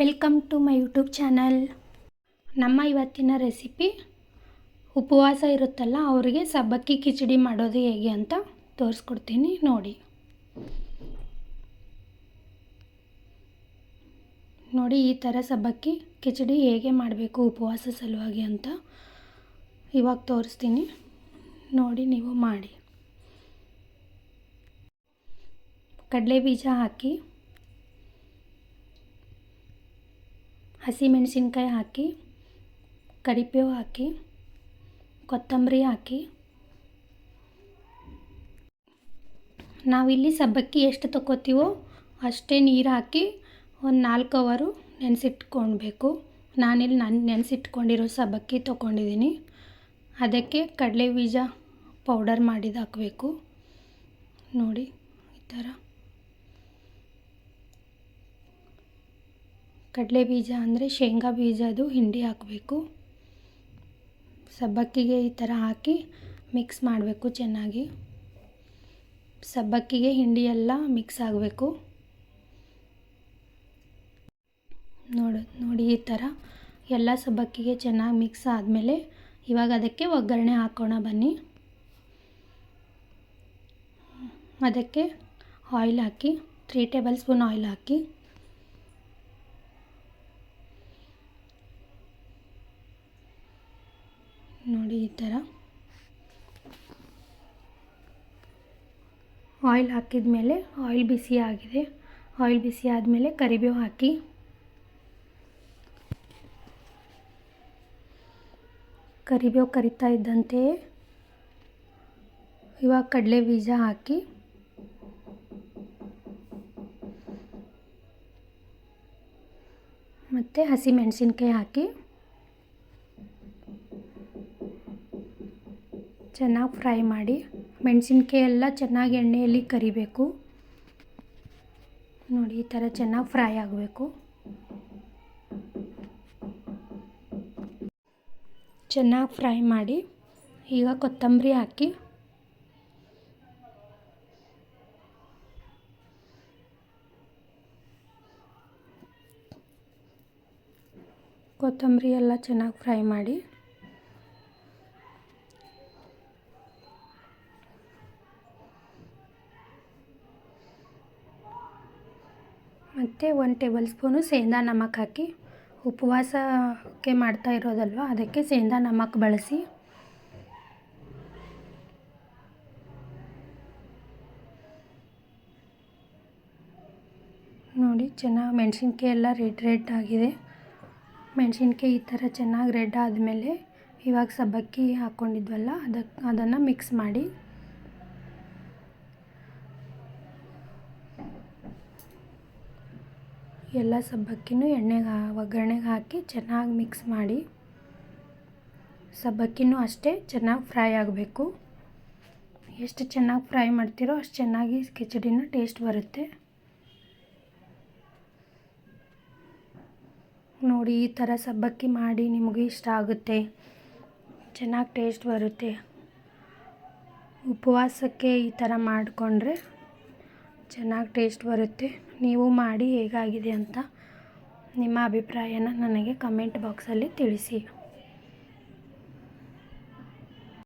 Welcome to my YouTube channel. ನಮ್ಮ ಇವತ್ತಿನ recipe ಉಪವಾಸ ಇರುತ್ತಲ್ಲ, ಅವರಿಗೆ ಸಬ್ಬಕ್ಕಿ ಕಿಚಡಿ ಮಾಡೋದು ಹೇಗೆ ಅಂತ ತೋರಿಸ್ಕೊಡ್ತೀನಿ ನೋಡಿ. ನೋಡಿ, ಈ ಥರ ಸಬ್ಬಕ್ಕಿ ಕಿಚಡಿ ಹೇಗೆ ಮಾಡಬೇಕು ಉಪವಾಸ ಸಲುವಾಗಿ ಅಂತ ಇವಾಗ ತೋರಿಸ್ತೀನಿ. ನೋಡಿ, ನೀವು ಮಾಡಿ. ಕಡಲೆ ಬೀಜ ಹಾಕಿ ಹಸಿಮೆಣಸಿನ್ಕಾಯಿ ಹಾಕಿ, ಕರಿಬೇವು ಹಾಕಿ, ಕೊತ್ತಂಬರಿ ಹಾಕಿ. ನಾವಿಲ್ಲಿ ಸಬ್ಬಕ್ಕಿ ಎಷ್ಟು ತಗೋತೀವೋ ಅಷ್ಟೇ ನೀರು ಹಾಕಿ ಒಂದು ನಾಲ್ಕು ಅವರು ನೆನೆಸಿಟ್ಕೊಳ್ಬೇಕು ನಾನಿಲ್ಲಿ ನಾನು ನೆನೆಸಿಟ್ಕೊಂಡಿರೋ ಸಬ್ಬಕ್ಕಿ ತೊಗೊಂಡಿದ್ದೀನಿ ಅದಕ್ಕೆ ಕಡಲೆ ಬೀಜ ಪೌಡರ್ ಮಾಡಿದ್ದು ನೋಡಿ, ಈ ಥರ. ಕಡಲೆ ಬೀಜ ಅಂದರೆ ಶೇಂಗಾ ಬೀಜದು ಹಿಂಡಿ ಹಾಕಬೇಕು. ಸಬ್ಬಕ್ಕಿಗೆ ಈ ಥರ ಹಾಕಿ ಮಿಕ್ಸ್ ಮಾಡಬೇಕು ಚೆನ್ನಾಗಿ. ಸಬ್ಬಕ್ಕಿಗೆ ಹಿಂಡಿ ಎಲ್ಲ ಮಿಕ್ಸ್ ಆಗಬೇಕು. ನೋಡು, ನೋಡಿ ಈ ಥರ ಎಲ್ಲ ಸಬ್ಬಕ್ಕಿಗೆ ಚೆನ್ನಾಗಿ ಮಿಕ್ಸ್ ಆದಮೇಲೆ ಇವಾಗ ಅದಕ್ಕೆ ಒಗ್ಗರಣೆ ಹಾಕೋಣ ಬನ್ನಿ. ಅದಕ್ಕೆ ಆಯಿಲ್ ಹಾಕಿ ತ್ರೀ ಟೇಬಲ್ ಸ್ಪೂನ್ ಆಯಿಲ್ ಹಾಕಿ. ನೋಡಿ ಈ ಥರ. ಆಯಿಲ್ ಹಾಕಿದ ಮೇಲೆ ಆಯಿಲ್ ಬಿಸಿ ಆಗಿದೆ. ಆಯಿಲ್ ಬಿಸಿ ಆದಮೇಲೆ ಕರಿಬೇವು ಹಾಕಿ. ಕರಿಬೇವು ಕರಿತಾ ಇದ್ದಂತೆಯೇ ಇವಾಗ ಕಡಲೆ ಬೀಜ ಹಾಕಿ. ಮತ್ತು ಹಸಿಮೆಣಸಿನ್ಕಾಯಿ ಹಾಕಿ. ಚೆನ್ನಾಗಿ ಫ್ರೈ ಮಾಡಿ ಮೆಣಸಿನ್ಕಾಯಿ ಎಲ್ಲ ಚೆನ್ನಾಗಿ ಎಣ್ಣೆಯಲ್ಲಿ ಕರಿಬೇಕು. ನೋಡಿ, ಈ ಥರ ಚೆನ್ನಾಗಿ ಫ್ರೈ ಆಗಬೇಕು. ಚೆನ್ನಾಗಿ ಫ್ರೈ ಮಾಡಿ ಈಗ ಕೊತ್ತಂಬರಿ ಹಾಕಿ ಕೊತ್ತಂಬರಿ ಎಲ್ಲ ಚೆನ್ನಾಗಿ ಫ್ರೈ ಮಾಡಿ ಮತ್ತು ಒಂದು ಟೇಬಲ್ ಸ್ಪೂನು ಸೇಂದಾ ನಮಕ್ ಹಾಕಿ ಉಪವಾಸಕ್ಕೆ ಮಾಡ್ತಾ ಇರೋದಲ್ವ? ಅದಕ್ಕೆ ಸೇಂದಾ ನಮಕ್ ಬಳಸಿ. ನೋಡಿ, ಚೆನ್ನಾಗಿ ಮೆಣಸಿನ್ಕಾಯಿ ಎಲ್ಲ ರೆಡ್ ರೆಡ್ ಆಗಿದೆ. ಮೆಣಸಿನ್ಕಾಯಿ ಈ ಥರ ಚೆನ್ನಾಗಿ ರೆಡ್ ಆದಮೇಲೆ ಇವಾಗ ಸಬ್ಬಕ್ಕಿ ಹಾಕ್ಕೊಂಡಿದ್ವಲ್ಲ ಅದಕ್ಕೆ ಅದನ್ನು ಮಿಕ್ಸ್ ಮಾಡಿ. ಎಲ್ಲ ಸಬ್ಬಕ್ಕಿನೂ ಎಣ್ಣೆಗೆ ಒಗ್ಗರಣೆಗೆ ಹಾಕಿ ಚೆನ್ನಾಗಿ ಮಿಕ್ಸ್ ಮಾಡಿ. ಸಬ್ಬಕ್ಕಿನೂ ಅಷ್ಟೇ ಚೆನ್ನಾಗಿ ಫ್ರೈ ಆಗಬೇಕು. ಎಷ್ಟು ಚೆನ್ನಾಗಿ ಫ್ರೈ ಮಾಡ್ತೀರೋ ಅಷ್ಟು ಚೆನ್ನಾಗಿ ಕಿಚಡಿನ ಟೇಸ್ಟ್ ಬರುತ್ತೆ. ನೋಡಿ, ಈ ಥರ ಸಬ್ಬಕ್ಕಿ ಮಾಡಿ ನಿಮಗೂ ಇಷ್ಟ ಆಗುತ್ತೆ. ಚೆನ್ನಾಗಿ ಟೇಸ್ಟ್ ಬರುತ್ತೆ. ಉಪವಾಸಕ್ಕೆ ಈ ಥರ ಮಾಡಿಕೊಂಡ್ರೆ ಚೆನ್ನಾಗಿ ಟೇಸ್ಟ್ ಬರುತ್ತೆ. ನೀವು ಮಾಡಿ ಹೇಗಾಗಿದೆ ಅಂತ ನಿಮ್ಮ ಅಭಿಪ್ರಾಯನ ನನಗೆ ಕಮೆಂಟ್ ಬಾಕ್ಸಲ್ಲಿ ತಿಳಿಸಿ.